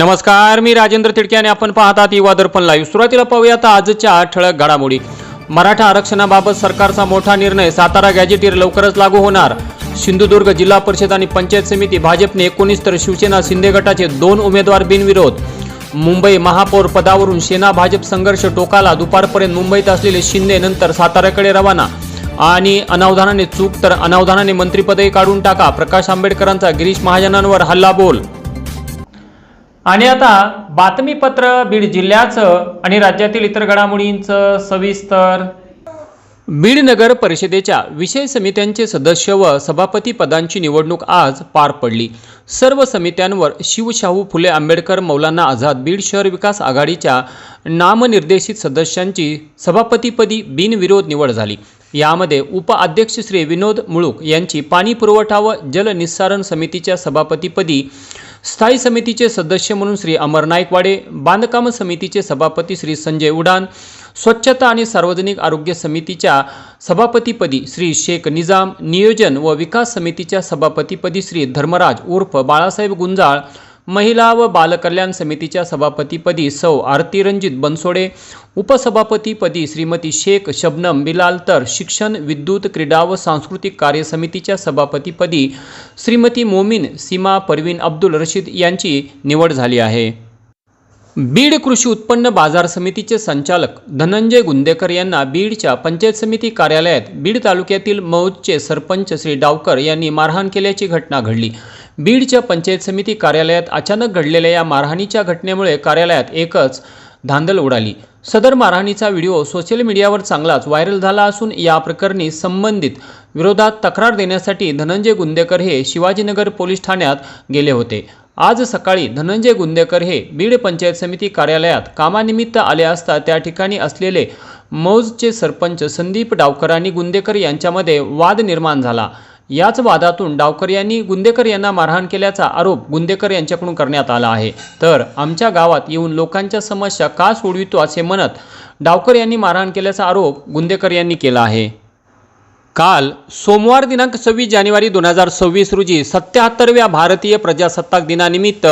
नमस्कार मी राजेंद्र तिडके आणि आपण पाहतात युवा दर्पण लाईव्ह सुरुवातीला पाहूयात आजच्या ठळक घडामोडी. मराठा आरक्षणाबाबत सरकारचा मोठा निर्णय सातारा गॅजेटीर लवकरच लागू होणार. सिंधुदुर्ग जिल्हा परिषद आणि पंचायत समिती भाजपने एकोणीस तर शिवसेना शिंदे गटाचे दोन उमेदवार बिनविरोध. मुंबई महापौर पदावरून सेना भाजप संघर्ष टोकाला दुपारपर्यंत मुंबईत असलेले शिंदे नंतर साताऱ्याकडे रवाना. आणि अनावधानाने चूक तर अनावधानाने मंत्रिपदही काढून टाका. प्रकाश आंबेडकरांचा गिरीश महाजनांवर हल्ला बोल आणि आता बातमीपत्र बीड जिल्ह्याचं आणि राज्यातील इतर घडामोडींचं सविस्तर. बीड नगर परिषदेच्या विषय समित्यांचे सदस्य व सभापती पदांची निवडणूक आज पार पडली. सर्व समित्यांवर शिवशाहू फुले आंबेडकर मौलाना आझाद बीड शहर विकास आघाडीच्या नामनिर्देशित सदस्यांची सभापतीपदी बिनविरोध निवड झाली. यामध्ये उपअध्यक्ष श्री विनोद मुळूक यांची पाणी पुरवठा व जलनिस्सारण समितीच्या सभापतीपदी स्थायी समितीचे सदस्य म्हणून श्री अमर नाईकवाडे बांधकाम समितीचे सभापती श्री संजय उडान स्वच्छता आणि सार्वजनिक आरोग्य समितीच्या सभापतीपदी श्री शेख निजाम नियोजन व विकास समितीच्या सभापतीपदी श्री धर्मराज उर्फ बाळासाहेब गुंजाळ महिला व बालकल्याण समितीच्या सभापतीपदी सौ आरती रणजित बनसोडे उपसभापतीपदी श्रीमती शेख शबनम बिलाल तर शिक्षण विद्युत क्रीडा व सांस्कृतिक कार्य समितीच्या सभापतीपदी श्रीमती मोमीन सीमा परवीन अब्दुल रशीद यांची निवड झाली आहे. बीड कृषी उत्पन्न बाजार समितीचे संचालक धनंजय गुंदेकर यांना बीडच्या पंचायत समिती कार्यालयात बीड तालुक्यातील मौजचे सरपंच श्री डावकर यांनी मारहाण केल्याची घटना घडली. बीडच्या पंचायत समिती कार्यालयात अचानक घडलेल्या या मारहाणीच्या घटनेमुळे कार्यालयात एकच धांदल उडाली. सदर मारहाणीचा व्हिडिओ सोशल मीडियावर चांगलाच व्हायरल झाला असून या प्रकरणी संबंधित विरोधात तक्रार देण्यासाठी धनंजय गुंदेकर हे शिवाजीनगर पोलीस ठाण्यात गेले होते. आज सकाळी धनंजय गुंदेकर हे बीड पंचायत समिती कार्यालयात कामानिमित्त आले असता त्या ठिकाणी असलेले मौजचे सरपंच संदीप डावकर गुंदेकर यांच्यामध्ये वाद निर्माण झाला. याच वादातून डावकर यांनी गुंदेकर यांना मारहाण केल्याचा आरोप गुंदेकर यांच्याकडून करण्यात आला आहे. तर आमच्या गावात येऊन लोकांच्या समस्या का सोडवितो असे म्हणत डावकर यांनी मारहाण केल्याचा आरोप गुंदेकर यांनी केला आहे. काल सोमवार दिनांक सव्वीस जानेवारी दोन हजार सव्वीस रोजी सत्याहत्तरव्या भारतीय प्रजासत्ताक दिनानिमित्त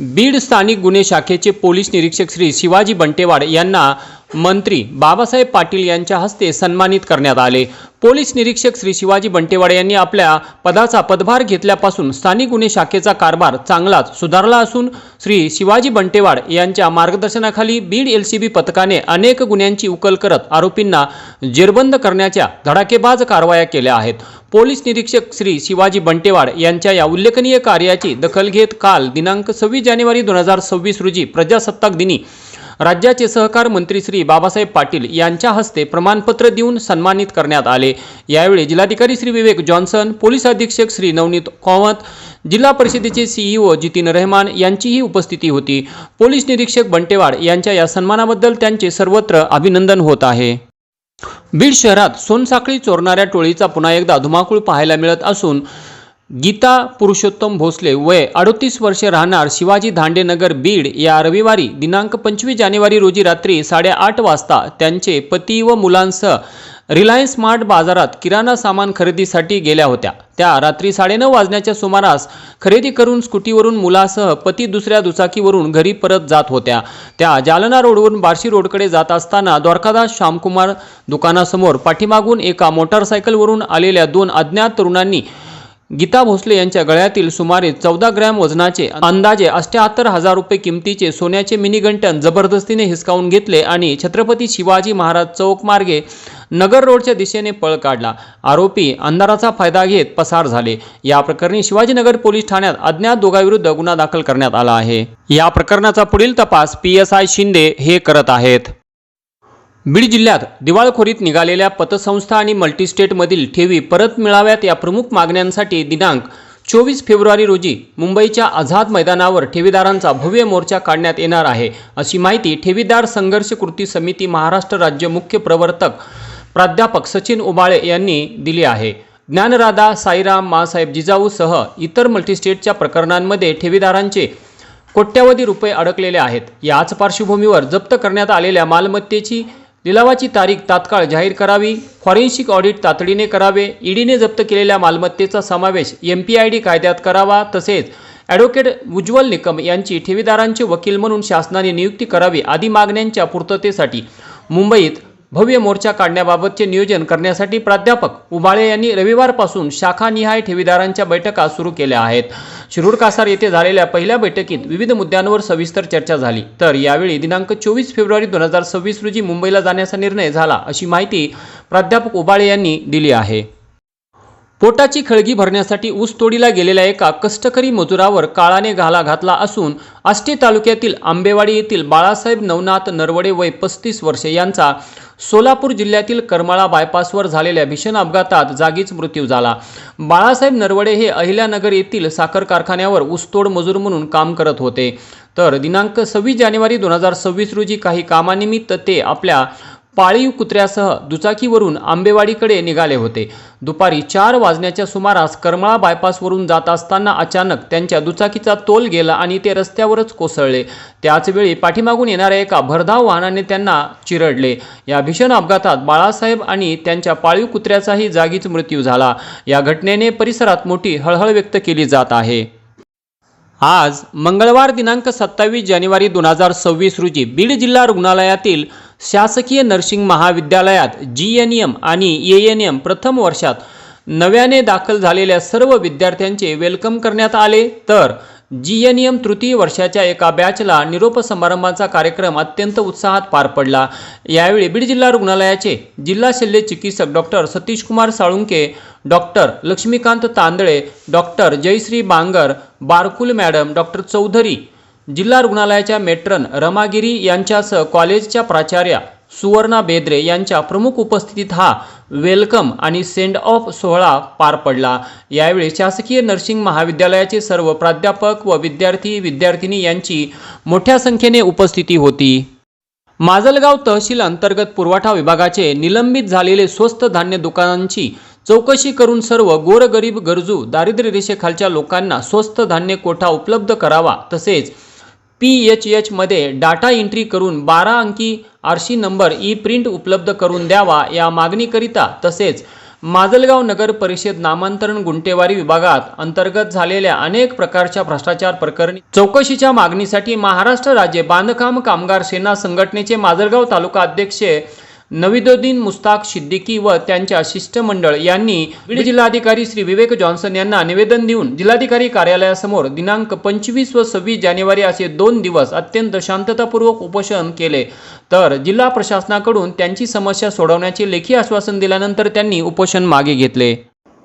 बीड स्थानिक गुन्हे शाखेचे पोलीस निरीक्षक श्री शिवाजी बंटेवाड यांना मंत्री बाबासाहेब पाटील यांच्या हस्ते सन्मानित करण्यात आले. पोलीस निरीक्षक श्री शिवाजी बंटेवाड यांनी आपल्या पदाचा पदभार घेतल्यापासून स्थानिक गुन्हे शाखेचा कारभार चांगलाच सुधारला असून श्री शिवाजी बंटेवाड यांच्या मार्गदर्शनाखाली बीड एल सी बी पथकाने अनेक गुन्ह्यांची उकल करत आरोपींना जेरबंद करण्याच्या धडाकेबाज कारवाया केल्या आहेत. पोलीस निरीक्षक श्री शिवाजी बंटेवाड यांच्या या उल्लेखनीय कार्याची दखल घेत काल दिनांक सव्वीस जानेवारी दोन हजार सव्वीस रोजी प्रजासत्ताक दिनी राज्याचे सहकार मंत्री श्री बाबासाहेब पाटील यांच्या हस्ते प्रमाणपत्र देऊन सन्मानित करण्यात आले. यावेळी जिल्हाधिकारी श्री विवेक जॉन्सन पोलीस अधीक्षक श्री नवनीत कामत जिल्हा परिषदेचे सीईओ जितीन रहमान यांचीही उपस्थिती होती. पोलीस निरीक्षक बंटेवाड यांच्या या सन्मानाबद्दल त्यांचे सर्वत्र अभिनंदन होत आहे. बीड शहरात सोनसाखळी चोरणाऱ्या टोळीचा पुन्हा एकदा धुमाकूळ पाहायला मिळत असून गीता पुरुषोत्तम भोसले वय अडोतीस वर्षे राहणार शिवाजी धांडेनगर बीड या रविवारी दिनांक पंचवीस जानेवारी रोजी रात्री साडेआठ वाजता त्यांचे पती व मुलांसह रिलायन्स स्मार्ट बाजारात किराणा सामान खरेदीसाठी गेल्या होत्या. त्या रात्री साडेनऊ वाजण्याच्या सुमारास खरेदी करून स्कूटीवरून मुलासह पती दुसऱ्या दुचाकीवरून घरी परत जात होत्या. त्या जालना रोडवरून बार्शी रोडकडे जात असताना द्वारकादास श्यामकुमार दुकानासमोर पाठीमागून एका मोटारसायकलवरून आलेल्या दोन अज्ञात तरुणांनी गीता भोसले यांच्या गळ्यातील सुमारे चौदा ग्रॅम वजनाचे अंदाजे अष्ट्याहत्तर हजार रुपये किमतीचे सोन्याचे मिनीगंटन जबरदस्तीने हिसकावून घेतले आणि छत्रपती शिवाजी महाराज चौक मार्गे नगर रोडच्या दिशेने पळ काढला. आरोपी अंधाराचा फायदा घेत पसार झाले. या प्रकरणी शिवाजीनगर पोलीस ठाण्यात अज्ञात दोघांविरुद्ध गुन्हा दाखल करण्यात आला आहे. या प्रकरणाचा पुढील तपास पी एस आय शिंदे हे करत आहेत. बीड जिल्ह्यात दिवाळखोरीत निघालेल्या पतसंस्था आणि मल्टीस्टेटमधील ठेवी परत मिळाव्यात या प्रमुख मागण्यांसाठी दिनांक चोवीस फेब्रुवारी रोजी मुंबईच्या आझाद मैदानावर ठेवीदारांचा भव्य मोर्चा काढण्यात येणार आहे अशी माहिती ठेवीदार संघर्ष कृती समिती महाराष्ट्र राज्य मुख्य प्रवर्तक प्राध्यापक सचिन उबाळे यांनी दिली आहे. ज्ञानराधा साईराम मासाहेब जिजाऊसह इतर मल्टीस्टेटच्या प्रकरणांमध्ये ठेवीदारांचे कोट्यावधी रुपये अडकलेले आहेत. याच पार्श्वभूमीवर जप्त करण्यात आलेल्या मालमत्तेची लिलावाची तारीख तात्काळ जाहीर करावी फॉरेन्सिक ऑडिट तातडीने करावे ईडीने जप्त केलेल्या मालमत्तेचा समावेश एम पी आय डी कायद्यात करावा तसेच ॲडव्होकेट उज्ज्वल निकम यांची ठेवीदारांचे वकील म्हणून शासनाने नियुक्ती करावी आदी मागण्यांच्या पूर्ततेसाठी मुंबईत भव्य मोर्चा काढण्याबाबतचे नियोजन करण्यासाठी प्राध्यापक उबाळे यांनी रविवारपासून शाखानिहाय ठेवीदारांच्या बैठका सुरू केल्या आहेत. शिरूर कासार येथे झालेल्या पहिल्या बैठकीत विविध मुद्द्यांवर सविस्तर चर्चा झाली. तर यावेळी दिनांक चोवीस फेब्रुवारी दोन हजार सव्वीस रोजी मुंबईला जाण्याचा निर्णय झाला अशी माहिती प्राध्यापक उबाळे यांनी दिली आहे. पोटाची खळगी भरण्यासाठी ऊसतोडीला गेलेल्या एका कष्टकरी मजुरावर काळाने घाला घातला असून आष्टी तालुक्यातील आंबेवाडी येथील बाळासाहेब नवनाथ नरवडे वय पस्तीस वर्षे यांचा सोलापूर जिल्ह्यातील करमाळा बायपासवर झालेल्या भीषण अपघातात जागीच मृत्यू झाला. बाळासाहेब नरवडे हे अहिल्यानगर येथील साखर कारखान्यावर ऊसतोड मजूर म्हणून काम करत होते. तर दिनांक सव्वीस जानेवारी दोन हजार सव्वीस रोजी काही कामानिमित्त ते आपल्या पाळीव कुत्र्यासह दुचाकीवरून आंबेवाडीकडे निघाले होते. दुपारी चार वाजण्याच्या सुमारास करमाळा बायपासवरून जात असताना अचानक त्यांच्या दुचाकीचा तोल गेला आणि ते रस्त्यावरच कोसळले. त्याचवेळी पाठीमागून येणाऱ्या एका भरधाव वाहनाने त्यांना चिरडले. या भीषण अपघातात बाळासाहेब आणि त्यांच्या पाळीव कुत्र्याचाही जागीच मृत्यू झाला. या घटनेने परिसरात मोठी हळहळ व्यक्त केली जात आहे. आज मंगळवार दिनांक सत्तावीस जानेवारी दोन हजार सव्वीस रोजी बीड जिल्हा रुग्णालयातील शासकीय नर्सिंग महाविद्यालयात जी एन एम आणि ए एन एम प्रथम वर्षात नव्याने दाखल झालेल्या सर्व विद्यार्थ्यांचे वेलकम करण्यात आले. तर जी एन एम तृतीय वर्षाच्या एका बॅचला निरोप समारंभाचा कार्यक्रम अत्यंत उत्साहात पार पडला. यावेळी बीड जिल्हा रुग्णालयाचे जिल्हा शल्य चिकित्सक doctor Satish Kumar Salunke doctor Laxmikant Tandale doctor Jayashree Bangar Barkul madam doctor Chaudhari जिल्हा रुग्णालयाच्या मेट्रन रमागिरी यांच्यासह कॉलेजच्या प्राचार्या सुवर्णा बेद्रे यांच्या प्रमुख उपस्थितीत हा वेलकम आणि सेंड ऑफ सोहळा पार पडला. यावेळी शासकीय नर्सिंग महाविद्यालयाचे सर्व प्राध्यापक व विद्यार्थी विद्यार्थिनी यांची मोठ्या संख्येने उपस्थिती होती. माजलगाव तहसील अंतर्गत पुरवठा विभागाचे निलंबित झालेले स्वस्त धान्य दुकानांची चौकशी करून सर्व गोरगरीब गरजू दारिद्र्य रेषेखालच्या लोकांना स्वस्त धान्य कोठा उपलब्ध करावा तसेच पी एच एचमध्ये डाटा एंट्री करून बारा अंकी आरशी नंबर ई प्रिंट उपलब्ध करून द्यावा या मागणीकरिता तसेच माजलगाव नगर परिषद नामांतरण गुंटेवारी विभागात अंतर्गत झालेल्या अनेक प्रकारच्या भ्रष्टाचार प्रकरणी चौकशीच्या मागणीसाठी महाराष्ट्र राज्य बांधकाम कामगार सेना संघटनेचे माजलगाव तालुका अध्यक्ष नविदुद्दीन मुस्ताक सिद्दीकी व त्यांच्या शिष्टमंडळ यांनी बीड जिल्हाधिकारी श्री विवेक जॉन्सन यांना निवेदन देऊन जिल्हाधिकारी कार्यालयासमोर दिनांक पंचवीस व सव्वीस जानेवारी असे दोन दिवस अत्यंत शांततापूर्वक उपोषण केले. तर जिल्हा प्रशासनाकडून त्यांची समस्या सोडवण्याचे लेखी आश्वासन दिल्यानंतर त्यांनी उपोषण मागे घेतले.